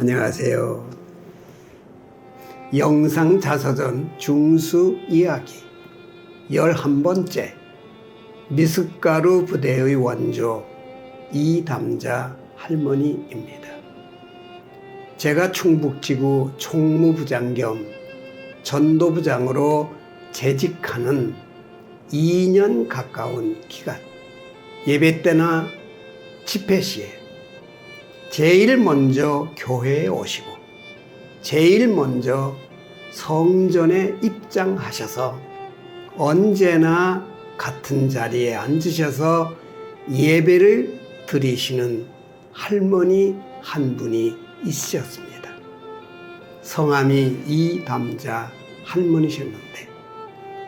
안녕하세요. 영상 자서전 중수 이야기 11번째 미숫가루 부대의 원조 이담자 할머니입니다. 제가 충북지구 총무부장 겸 전도부장으로 재직하는 2년 가까운 기간 예배 때나 집회 시에 제일 먼저 교회에 오시고 제일 먼저 성전에 입장하셔서 언제나 같은 자리에 앉으셔서 예배를 드리시는 할머니 한 분이 있으셨습니다. 성함이 이담자 할머니셨는데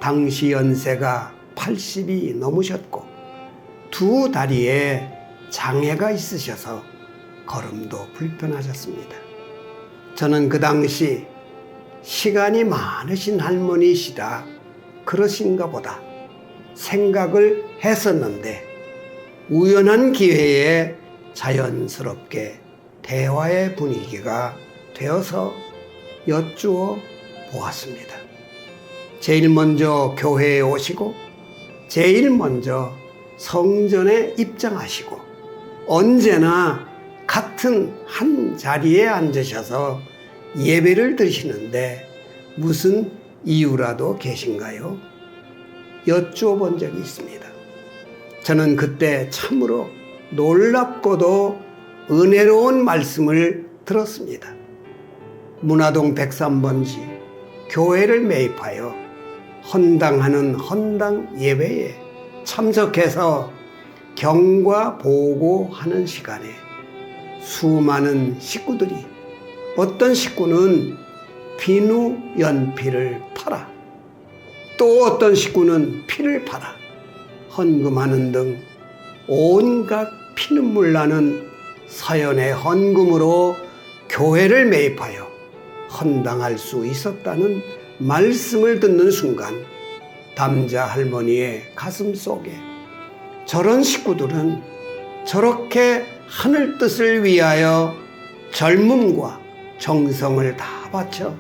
당시 연세가 80이 넘으셨고 두 다리에 장애가 있으셔서 걸음도 불편하셨습니다. 저는 그 당시 시간이 많으신 할머니시다 그러신가 보다 생각을 했었는데 우연한 기회에 자연스럽게 대화의 분위기가 되어서 여쭈어 보았습니다. 제일 먼저 교회에 오시고 제일 먼저 성전에 입장하시고 언제나 같은 한 자리에 앉으셔서 예배를 드리시는데 무슨 이유라도 계신가요? 여쭈어 본 적이 있습니다. 저는 그때 참으로 놀랍고도 은혜로운 말씀을 들었습니다. 문화동 103번지 교회를 매입하여 헌당하는 헌당 예배에 참석해서 경과 보고하는 시간에 수많은 식구들이 어떤 식구는 비누 연필을 팔아 또 어떤 식구는 피를 팔아 헌금하는 등 온갖 피눈물 나는 사연의 헌금으로 교회를 매입하여 헌당할 수 있었다는 말씀을 듣는 순간 담자 할머니의 가슴 속에 저런 식구들은 저렇게 하늘 뜻을 위하여 젊음과 정성을 다 바쳐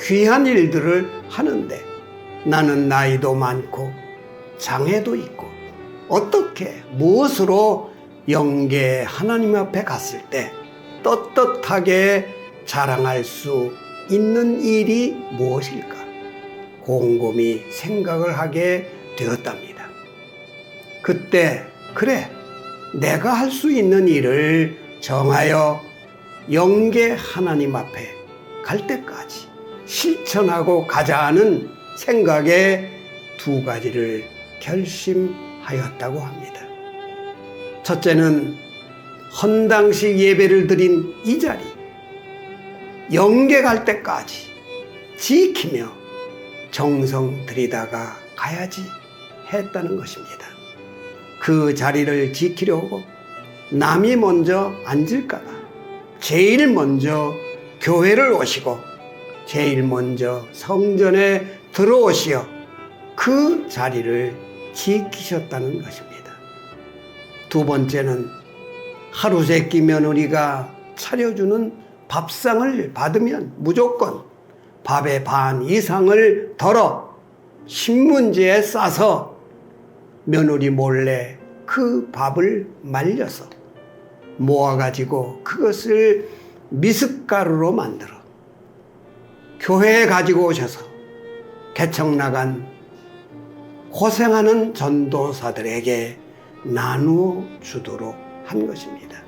귀한 일들을 하는데 나는 나이도 많고 장애도 있고 어떻게 무엇으로 영계 하나님 앞에 갔을 때 떳떳하게 자랑할 수 있는 일이 무엇일까? 곰곰이 생각을 하게 되었답니다. 그때, 그래, 내가 할 수 있는 일을 정하여 영계 하나님 앞에 갈 때까지 실천하고 가자는 생각에 두 가지를 결심하였다고 합니다. 첫째는 헌당식 예배를 드린 이 자리, 영계 갈 때까지 지키며 정성 들이다가 가야지 했다는 것입니다. 그 자리를 지키려고 남이 먼저 앉을까봐 제일 먼저 교회를 오시고 제일 먼저 성전에 들어오시어 그 자리를 지키셨다는 것입니다. 두 번째는 하루 세끼 며느리가 차려주는 밥상을 받으면 무조건 밥의 반 이상을 덜어 신문지에 싸서 며느리 몰래 그 밥을 말려서 모아가지고 그것을 미숫가루로 만들어 교회에 가지고 오셔서 개척 나간 고생하는 전도사들에게 나누어 주도록 한 것입니다.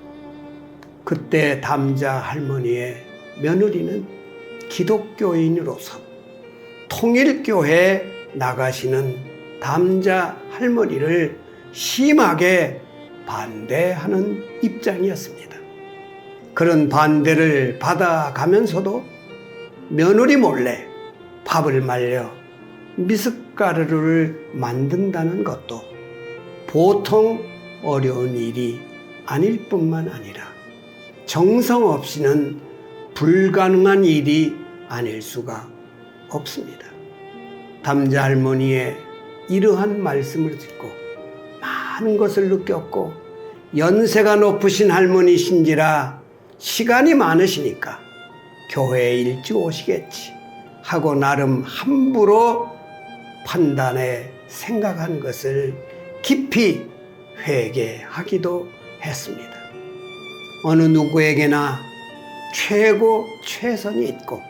그때 담자 할머니의 며느리는 기독교인으로서 통일교회에 나가시는 담자 할머니를 심하게 반대하는 입장이었습니다. 그런 반대를 받아가면서도 며느리 몰래 밥을 말려 미숫가루를 만든다는 것도 보통 어려운 일이 아닐 뿐만 아니라 정성 없이는 불가능한 일이 아닐 수가 없습니다. 담자 할머니의 이러한 말씀을 듣고 많은 것을 느꼈고 연세가 높으신 할머니신지라 시간이 많으시니까 교회에 일찍 오시겠지 하고 나름 함부로 판단해 생각한 것을 깊이 회개하기도 했습니다. 어느 누구에게나 최고 최선이 있고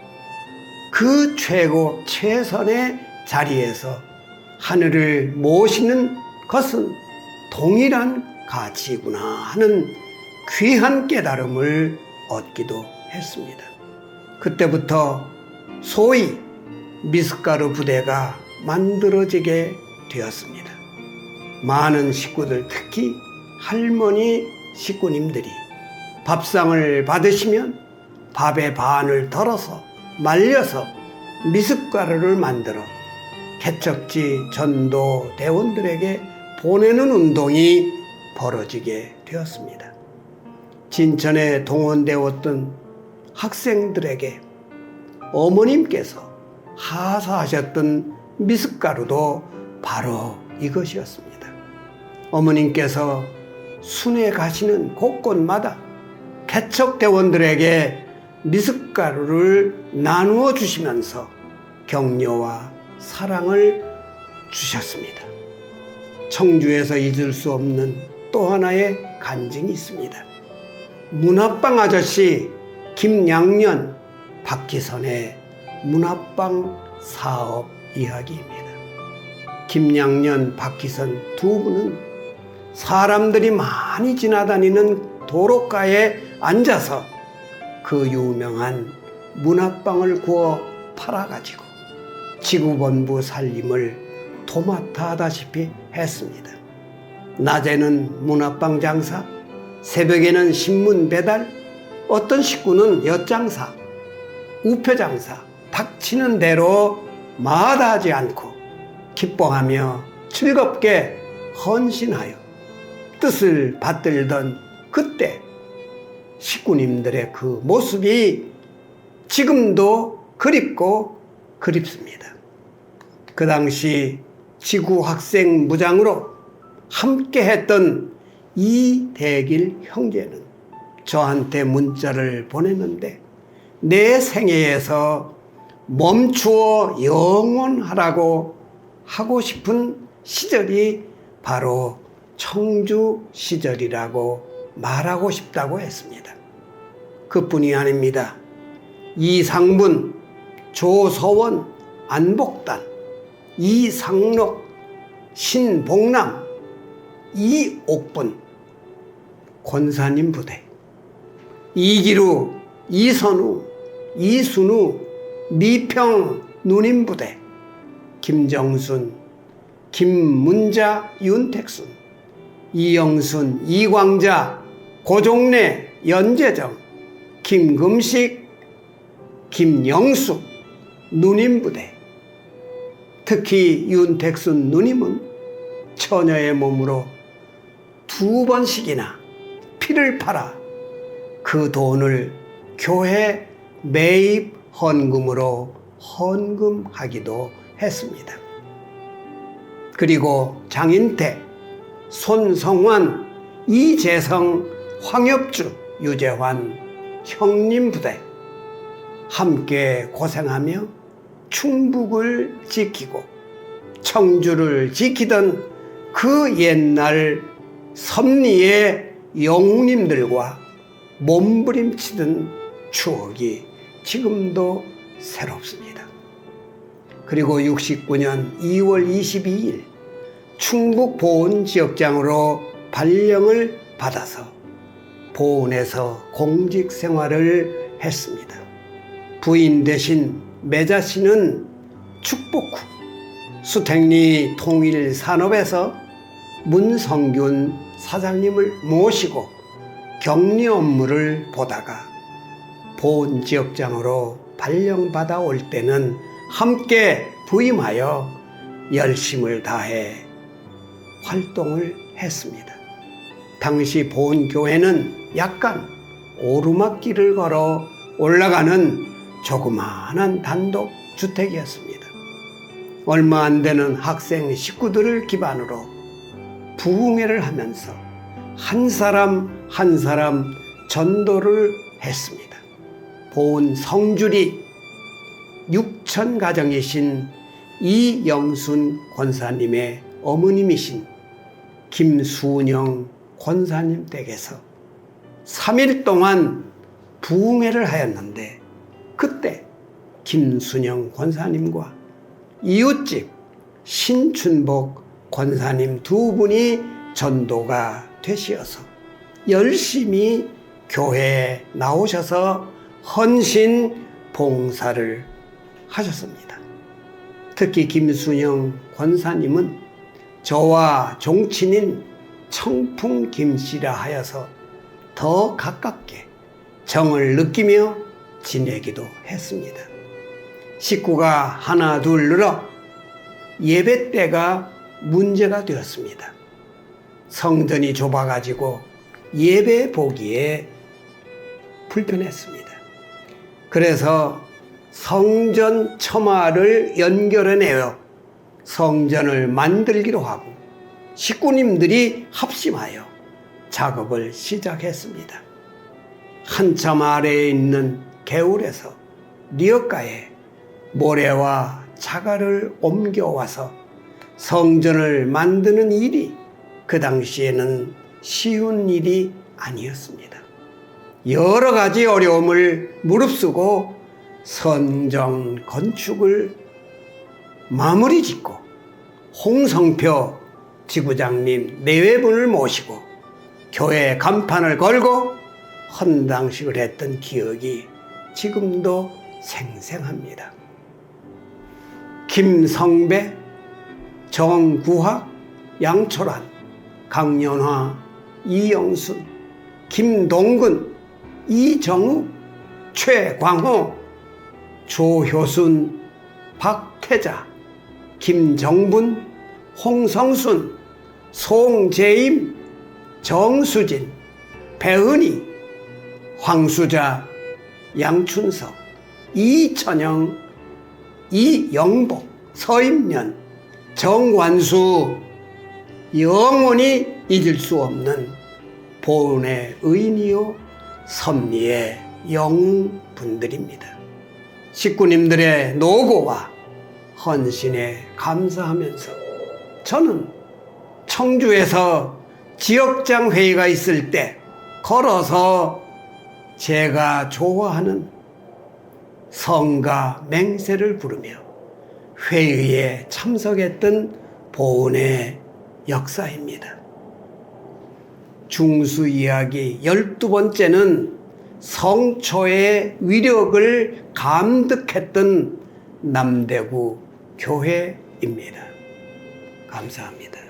그 최고 최선의 자리에서 하늘을 모시는 것은 동일한 가치구나 하는 귀한 깨달음을 얻기도 했습니다. 그때부터 소위 미숫가루 부대가 만들어지게 되었습니다. 많은 식구들, 특히 할머니 식구님들이 밥상을 받으시면 밥의 반을 덜어서 말려서 미숫가루를 만들어 개척지 전도 대원들에게 보내는 운동이 벌어지게 되었습니다. 진천에 동원되었던 학생들에게 어머님께서 하사하셨던 미숫가루도 바로 이것이었습니다. 어머님께서 순회 가시는 곳곳마다 개척대원들에게 미숫가루를 나누어 주시면서 격려와 사랑을 주셨습니다. 청주에서 잊을 수 없는 또 하나의 간증이 있습니다. 문화빵 아저씨 김양년 박기선의 문화빵 사업 이야기입니다. 김양년 박기선 두 분은 사람들이 많이 지나다니는 도로가에 앉아서 그 유명한 문화빵을 구워 팔아가지고 지구본부 살림을 도맡아 하다시피 했습니다. 낮에는 문화빵 장사, 새벽에는 신문 배달, 어떤 식구는 엿장사, 우표장사, 닥치는 대로 마다하지 않고 기뻐하며 즐겁게 헌신하여 뜻을 받들던 그때 식구님들의 그 모습이 지금도 그립고 그립습니다. 그 당시 지구 학생 무장으로 함께 했던 이대길 형제는 저한테 문자를 보냈는데 내 생애에서 멈추어 영원하라고 하고 싶은 시절이 바로 청주 시절이라고 말하고 싶다고 했습니다. 그뿐이 아닙니다. 이상분, 조서원, 안복단, 이상록, 신복남, 이옥분, 권사님 부대, 이기루, 이선우, 이순우, 미평 누님 부대, 김정순, 김문자, 윤택순, 이영순, 이광자, 고종래, 연재정, 김금식, 김영숙, 누님 부대. 특히 윤택순 누님은 처녀의 몸으로 두 번씩이나 피를 팔아 그 돈을 교회 매입 헌금으로 헌금하기도 했습니다. 그리고 장인태, 손성환, 이재성, 황엽주, 유재환, 형님 부대 함께 고생하며 충북을 지키고 청주를 지키던 그 옛날 섭리의 영웅님들과 몸부림치던 추억이 지금도 새롭습니다. 그리고 69년 2월 22일 충북 보훈 지역장으로 발령을 받아서 보훈에서 공직 생활을 했습니다. 부인 대신 매자 씨는 축복 후 수택리 통일 산업에서 문성균 사장님을 모시고 격리 업무를 보다가 보훈 지역장으로 발령받아 올 때는 함께 부임하여 열심을 다해 활동을 했습니다. 당시 보훈교회는 약간 오르막길을 걸어 올라가는 조그마한 단독 주택이었습니다. 얼마 안 되는 학생 식구들을 기반으로 부흥회를 하면서 한 사람 한 사람 전도를 했습니다. 보은 성줄이 육천 가정이신 이영순 권사님의 어머님이신 김순영 권사님 댁에서 3일 동안 부흥회를 하였는데 김순영 권사님과 이웃집 신춘복 권사님 두 분이 전도가 되시어서 열심히 교회에 나오셔서 헌신 봉사를 하셨습니다. 특히 김순영 권사님은 저와 종친인 청풍 김씨라 하여서 더 가깝게 정을 느끼며 지내기도 했습니다. 식구가 하나 둘 늘어 예배 때가 문제가 되었습니다. 성전이 좁아가지고 예배 보기에 불편했습니다. 그래서 성전 처마를 연결해내어 성전을 만들기로 하고 식구님들이 합심하여 작업을 시작했습니다. 한참 아래에 있는 개울에서 리어가에 모래와 자갈을 옮겨와서 성전을 만드는 일이 그 당시에는 쉬운 일이 아니었습니다. 여러 가지 어려움을 무릅쓰고 성전 건축을 마무리 짓고 홍성표 지구장님 내외분을 모시고 교회 간판을 걸고 헌당식을 했던 기억이 지금도 생생합니다. 김성배, 정구학, 양초란, 강연화, 이영순, 김동근, 이정우, 최광호, 조효순, 박태자, 김정분, 홍성순, 송재임, 정수진, 배은희, 황수자, 양춘석, 이천영, 이영복, 서임년, 정관수, 영원히 잊을 수 없는 보은의 의인이요 섭리의 영분들입니다. 식구님들의 노고와 헌신에 감사하면서 저는 청주에서 지역장 회의가 있을 때 걸어서 제가 좋아하는 성가 맹세를 부르며 회의에 참석했던 보은의 역사입니다. 중수 이야기 열두 번째는 성초의 위력을 감득했던 남대구 교회입니다. 감사합니다.